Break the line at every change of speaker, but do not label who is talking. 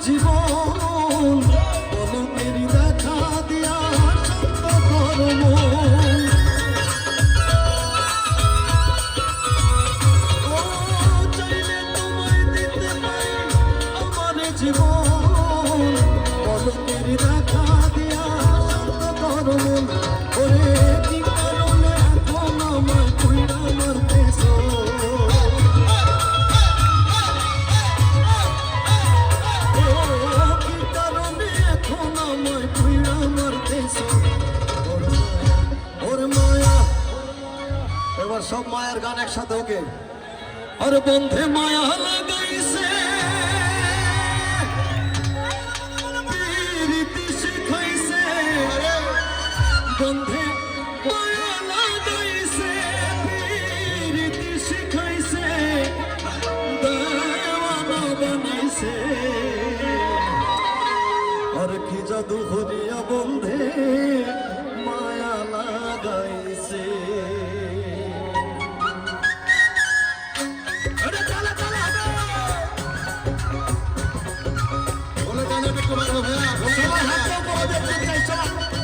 寂寞。সব মায়ের গান একসাথে ওকে। আর বন্ধে মায়া লাগাইছে।
その
発表から出てきた人は